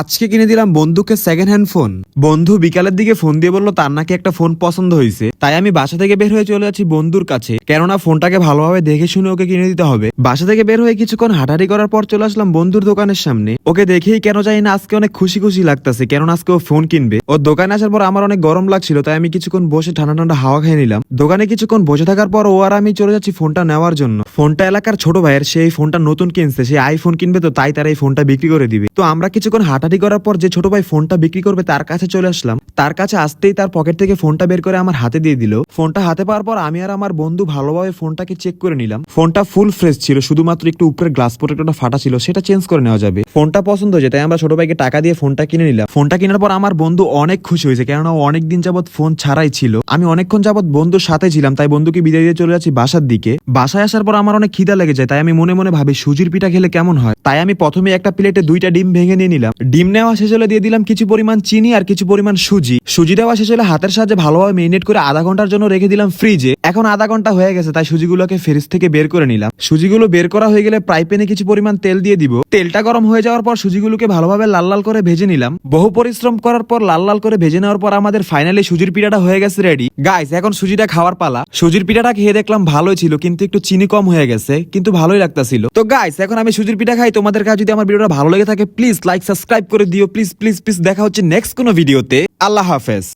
আজকে কিনে দিলাম বন্ধুকে সেকেন্ড হ্যান্ড ফোন বন্ধু বিকালের দিকে ফোন দিয়ে বলল, তার নাকি একটা ফোন পছন্দ হয়েছে। তাই আমি বাসা থেকে বের হয়ে চলে যাচ্ছি বন্ধুর কাছে। কেননা ফোনটাকে ভালোভাবে দেখে শুনে ওকে কিনে দিতে হবে। বাসা থেকে বের হয়ে কিছুক্ষণ হাঁটাহাঁটি করার পর চলে আসলাম বন্ধুর দোকানের সামনে। ওকে দেখেই কেন জানি না আজকে অনেক খুশি খুশি লাগতেছে, কেননা আজকে ও ফোন কিনবে। ওর দোকানে আসার পর আমার অনেক গরম লাগছিল, তাই আমি কিছুক্ষণ বসে ঠান্ডা ঠান্ডা হাওয়া খেয়ে নিলাম। দোকানে কিছুক্ষণ বসে থাকার পর ও আর আমি চলে যাচ্ছি ফোনটা নেওয়ার জন্য। ফোনটা এলাকার ছোট ভাইয়ের সেই ফোনটা নতুন কিনছে, সে আইফোন কিনবে তো তাই তারা এই ফোনটা বিক্রি করে দিবে। তো আমরা কিছুক্ষণ হাঁটাহাঁটি করার পর যে ছোট ভাই ফোনটা বিক্রি করবে তার কাছে চলে আসলাম। তার কাছে আসতেই তার পকেট থেকে ফোনটা বের করে আমার হাতে দিয়ে দিল। ফোনটা হাতে পাওয়ার পর আমি আর আমার বন্ধু ভালোভাবে ফোনটাকে চেক করে নিলাম। ফোনটা ফুল ফ্রেশ ছিল, শুধুমাত্র একটু উপরের গ্লাস প্রোটেক্টরটা ফাটা ছিল, সেটা চেঞ্জ করে নেওয়া যাবে। ফোনটা পছন্দ হয়েছে, তাই আমরা ছোট ভাইকে টাকা দিয়ে ফোনটা কিনে নিলাম। ফোনটা কেনার পর আমার বন্ধু অনেক খুশি হয়েছে, কেননা অনেক দিন যাবত ফোন ছাড়াই ছিল। আমি অনেকক্ষণ যাবত বন্ধুর সাথে ছিলাম, তাই বন্ধুকে বিদায় দিয়ে চলে যাচ্ছি বাসার দিকে। বাসায় আসার পর আমার অনেক খিদা লেগে যায়, তাই আমি মনে মনে ভাবি, সুজির পিঠা খেলে কেমন হয়? তাই আমি প্রথমে একটা প্লেটে দুইটা ডিম ভেঙে নিয়ে নিলাম। ডিম নেওয়া শেষ হলে দিয়ে দিলাম কিছু পরিমাণ চিনি আর কিছু পরিমাণ সুজি। সুজি দেওয়া শেষ হলে হাতের সাহায্যে ভালোভাবে মেরিনেট করে আধা ঘণ্টার জন্য রেখে দিলাম ফ্রিজে এখন আধা ঘণ্টা হয়ে গেছে, তাই সুজিগুলোকে ফ্রিজ থেকে বের করে নিলাম। সুজিগুলো বের করা হয়ে গেলে ফ্রাই প্যানে কিছু পরিমাণ তেল দিয়ে দিব। তেলটা গরম হয়ে যাওয়ার পর সুজিগুলোকে ভালোভাবে লাল লাল করে ভেজে নিলাম। বহু পরিশ্রম করার পর লাল লাল করে ভেজে নেওয়ার পর আমাদের ফাইনালি সুজির পিঠাটা হয়ে গেছে রেডি গাইস এখন সুজিটা খাওয়ার পালা। সুজির পিঠাটা খেয়ে দেখলাম ভালোই ছিল, কিন্তু একটু চিনি কম হয়ে গেছে, কিন্তু ভালোই লাগতাছিল। তো গাইস এখন আমি সুজির পিঠা খাই। তোমাদের কাছে যদি আমার ভিডিওটা ভালো লেগে থাকে প্লিজ লাইক সাবস্ক্রাইব করে দিও। প্লিজ প্লিজ প্লিজ দেখা হচ্ছে নেক্সট কোনো ভিডিওতে আল্লাহ হাফেজ।